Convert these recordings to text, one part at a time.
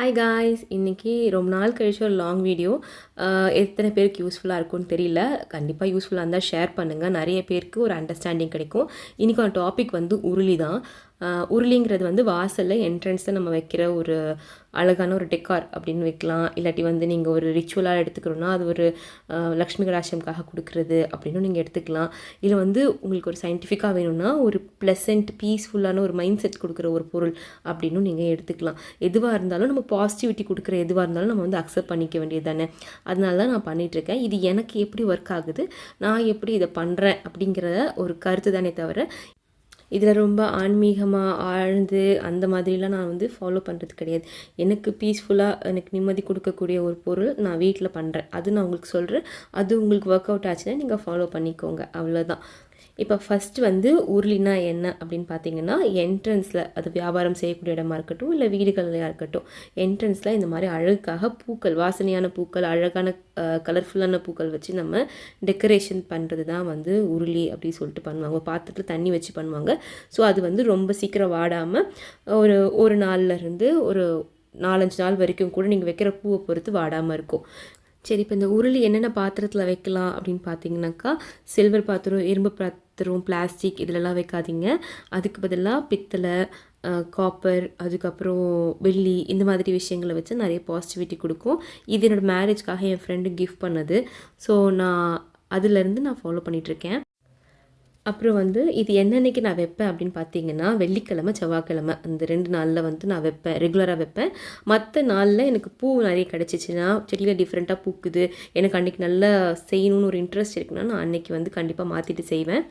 Hi guys இன்றைக்கி ரொம்ப நாள் கழிச்சு ஒரு லாங் வீடியோ எத்தனை பேருக்கு யூஸ்ஃபுல்லாக இருக்கும்னு தெரியல. கண்டிப்பாக யூஸ்ஃபுல்லாக இருந்தால் ஷேர் பண்ணுங்கள் நிறைய பேருக்கு ஒரு அண்டர்ஸ்டாண்டிங் கிடைக்கும். இன்றைக்கான டாபிக் வந்து உருளி தான். உருளிங்கிறது வந்து வாசலில் என்ட்ரன்ஸில் நம்ம வைக்கிற ஒரு அழகான ஒரு டெக்கார் அப்படின்னு வைக்கலாம். இல்லாட்டி வந்து நீங்கள் ஒரு ரிச்சுவலாக எடுத்துக்கிறோன்னா அது ஒரு லக்ஷ்மி கடாசியம்காக கொடுக்குறது அப்படின்னு நீங்கள் எடுத்துக்கலாம். இல்லை வந்து உங்களுக்கு ஒரு சயின்டிஃபிக்காக வேணும்னா ஒரு ப்ளசண்ட் பீஸ்ஃபுல்லான ஒரு மைண்ட் செட் கொடுக்குற ஒரு பொருள் அப்படின்னு நீங்கள் எடுத்துக்கலாம். எதுவாக இருந்தாலும் நம்ம பாசிட்டிவிட்டி கொடுக்குற எதுவாக இருந்தாலும் நம்ம வந்து அக்செப்ட் பண்ணிக்க வேண்டியது தானே அதனால தான் நான் பண்ணிகிட்ருக்கேன் இது எனக்கு எப்படி ஒர்க் ஆகுது? நான் எப்படி இதை பண்ணுறேன் அப்படிங்கிற ஒரு கருத்து தானே தவிர இதில் ரொம்ப ஆன்மீகமாக ஆழ்ந்து அந்த மாதிரிலாம் நான் வந்து ஃபாலோ பண்ணுறது கிடையாது. எனக்கு பீஸ்ஃபுல்லாக எனக்கு நிம்மதி கொடுக்கக்கூடிய ஒரு பொருள் நான் வீட்டில் பண்ணுறேன் அது நான் உங்களுக்கு சொல்கிறேன் அது உங்களுக்கு ஒர்க் அவுட் ஆச்சுன்னா நீங்கள் ஃபாலோ பண்ணிக்கோங்க. அவ்வளோதான் இப்போ ஃபஸ்ட்டு வந்து உருளினா என்ன அப்படின்னு பார்த்தீங்கன்னா என்ட்ரன்ஸில் அது வியாபாரம் செய்யக்கூடிய இடமா இருக்கட்டும் இல்லை வீடுகள்லையாக இருக்கட்டும் என்ட்ரன்ஸில் இந்த மாதிரி அழகுக்காக பூக்கள் வாசனையான பூக்கள் அழகான கலர்ஃபுல்லான பூக்கள் வச்சு நம்ம டெக்கரேஷன் பண்ணுறது தான் வந்து உருளி அப்படின்னு சொல்லிட்டு பண்ணுவாங்க. பாத்திரத்தில் தண்ணி வச்சு பண்ணுவாங்க. ஸோ அது வந்து ரொம்ப சீக்கிரம் வாடாமல் ஒரு ஒரு நாள்லேருந்து ஒரு நாலஞ்சு நாள் வரைக்கும் கூட நீங்கள் வைக்கிற பூவை பொறுத்து வாடாமல் இருக்கும். சரி இப்போ இந்த உருளி என்னென்ன பாத்திரத்தில் வைக்கலாம் அப்படின்னு பார்த்தீங்கன்னாக்கா சில்வர் பாத்திரம் இரும்பு பாத்திரம் பிளாஸ்டிக் இதிலெல்லாம் வைக்காதீங்க. அதுக்கு பதிலாக பித்தளை காப்பர் அதுக்கப்புறம் வெள்ளி இந்த மாதிரி விஷயங்களை வச்சு நிறைய பாசிட்டிவிட்டி கொடுக்கும். இது என்னோடய மேரேஜ்க்காக என் ஃப்ரெண்டு கிஃப்ட் பண்ணது. ஸோ நான் அதுலேருந்து நான் ஃபாலோ பண்ணிகிட்ருக்கேன் அப்புறம் வந்து இது என்னன்னைக்கு நான் வைப்பேன் அப்படின்னு பார்த்தீங்கன்னா வெள்ளிக்கிழமை செவ்வாய்க்கிழமை. அந்த ரெண்டு நாளில் வந்து நான் வைப்பேன் ரெகுலராக வைப்பேன். மற்ற நாளில் எனக்கு பூ நிறைய கிடச்சிச்சின்னா செடியில் டிஃப்ரெண்ட்டாக பூக்குது. எனக்கு அன்றைக்கி நல்லா செய்யணும்னு ஒரு இன்ட்ரெஸ்ட் இருக்குன்னா நான் அன்றைக்கி வந்து கண்டிப்பாக மாற்றிட்டு செய்வேன்.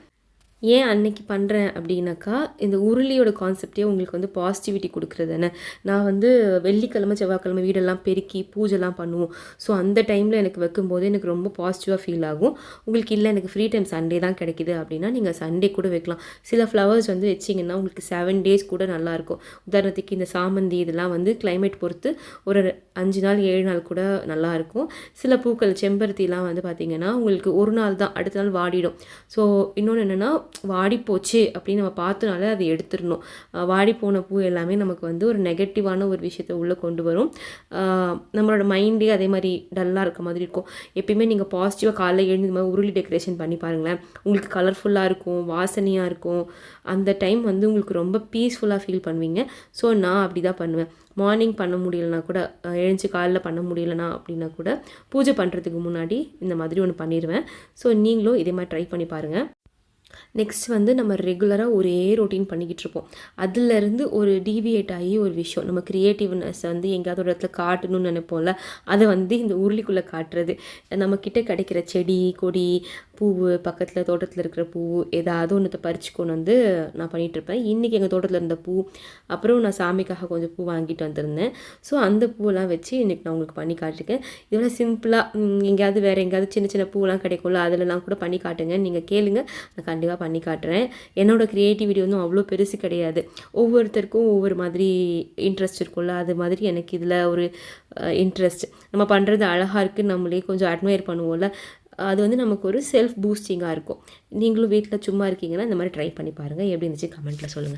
ஏன் அன்னைக்கு பண்ணுறேன் அப்படின்னாக்கா இந்த உருளியோட கான்செப்டே உங்களுக்கு வந்து பாசிட்டிவிட்டி கொடுக்குறது தானே. நான் வந்து வெள்ளிக்கிழமை செவ்வாய்க்கிழமை வீடெல்லாம் பெருக்கி பூஜைலாம் பண்ணுவோம். ஸோ அந்த டைமில் எனக்கு வைக்கும்போது எனக்கு ரொம்ப பாசிட்டிவாக ஃபீல் ஆகும். உங்களுக்கு இல்லை எனக்கு ஃப்ரீ டைம் சண்டே தான் கிடைக்கிது அப்படின்னா நீங்கள் சண்டே கூட வைக்கலாம். சில ஃப்ளவர்ஸ் வந்து வச்சிங்கன்னா உங்களுக்கு செவன் டேஸ் கூட நல்லாயிருக்கும் உதாரணத்துக்கு இந்த சாமந்தி இதெல்லாம் வந்து கிளைமேட் பொறுத்து ஒரு அஞ்சு நாள் ஏழு நாள் கூட நல்லாயிருக்கும் சில பூக்கள் செம்பருத்திலாம் வந்து பார்த்திங்கன்னா உங்களுக்கு ஒரு நாள் தான் அடுத்த நாள் வாடிடும். ஸோ இன்னொன்று என்னென்னா வாடிப்போச்சு அப்படின்னு நம்ம பார்த்தனால அதை எடுத்துடணும். வாடிப்போன பூ எல்லாமே நமக்கு வந்து ஒரு நெகட்டிவான ஒரு விஷயத்தை உள்ளே கொண்டு வரும். நம்மளோட மைண்டே அதே மாதிரி டல்லாக இருக்க மாதிரி இருக்கும். எப்பயுமே நீங்கள் பாசிட்டிவாக காலைல எழுந்து இந்த மாதிரி உருளி டெக்கரேஷன் பண்ணி பாருங்களேன். உங்களுக்கு கலர்ஃபுல்லாக இருக்கும் வாசனையாக இருக்கும். அந்த டைம் வந்து உங்களுக்கு ரொம்ப பீஸ்ஃபுல்லாக ஃபீல் பண்ணுவீங்க. ஸோ நான் அப்படி தான் பண்ணுவேன். மார்னிங் பண்ண முடியலனா கூட எழுந்து காலைல பண்ண முடியலனா அப்படின்னா கூட பூஜை பண்ணுறதுக்கு முன்னாடி இந்த மாதிரி ஒன்று பண்ணிடுவேன் ஸோ நீங்களும் இதே மாதிரி ட்ரை பண்ணி பாருங்கள் நெக்ஸ்ட் வந்து நம்ம ரெகுலராக ஒரே ரொட்டீன் பண்ணிக்கிட்டு இருப்போம். அதுலேருந்து ஒரு டிவியேட் ஆகி ஒரு விஷயம். நம்ம க்ரியேட்டிவ்னஸ் வந்து எங்கேயாவது ஒரு இடத்துல காட்டணும்னு நினைப்போம்ல அதை வந்து இந்த உருளிக்குள்ளே காட்டுறது. நம்மக்கிட்ட கிடைக்கிற செடி கொடி பூவு பக்கத்தில் தோட்டத்தில் இருக்கிற பூ ஏதாவது ஒன்றத்தை பறிச்சு கொண்டு வந்து நான் பண்ணிகிட்ருப்பேன் இன்றைக்கி எங்கள் தோட்டத்தில் இருந்த பூ அப்புறம் நான் சாமிக்காக கொஞ்சம் பூ வாங்கிட்டு வந்திருந்தேன். ஸோ அந்த பூவெல்லாம் வச்சு இன்றைக்கி நான் உங்களுக்கு பண்ணி காட்டிருக்கேன். இதோட சிம்பிளாக எங்கேயாவது வேறு எங்கேயாவது சின்ன சின்ன பூவெல்லாம் கிடைக்கும்ல அதிலலாம் கூட பண்ணி காட்டுங்க. நீங்கள் கேளுங்க. நான் கண்டிப்பாக பண்ணி காட்டுறேன். என்னோடய க்ரியேட்டிவிட்டி வந்து அவ்வளோ பெருசு கிடையாது. ஒவ்வொருத்தருக்கும் ஒவ்வொரு மாதிரி இன்ட்ரெஸ்ட் இருக்கும்ல. அது மாதிரி எனக்கு இதில் ஒரு இன்ட்ரெஸ்ட் நம்ம பண்ணுறது அழகாக இருக்குது நம்மளே கொஞ்சம் அட்மையர் பண்ணுவோம்ல. அது வந்து நமக்கு ஒரு செல்ஃப் பூஸ்டிங்காக இருக்கும். நீங்களும் வீட்டில் சும்மா இருக்கீங்கன்னா இந்த மாதிரி ட்ரை பண்ணி பாருங்கள் எப்படி இருந்துச்சு கமெண்ட்டில் சொல்லுங்கள்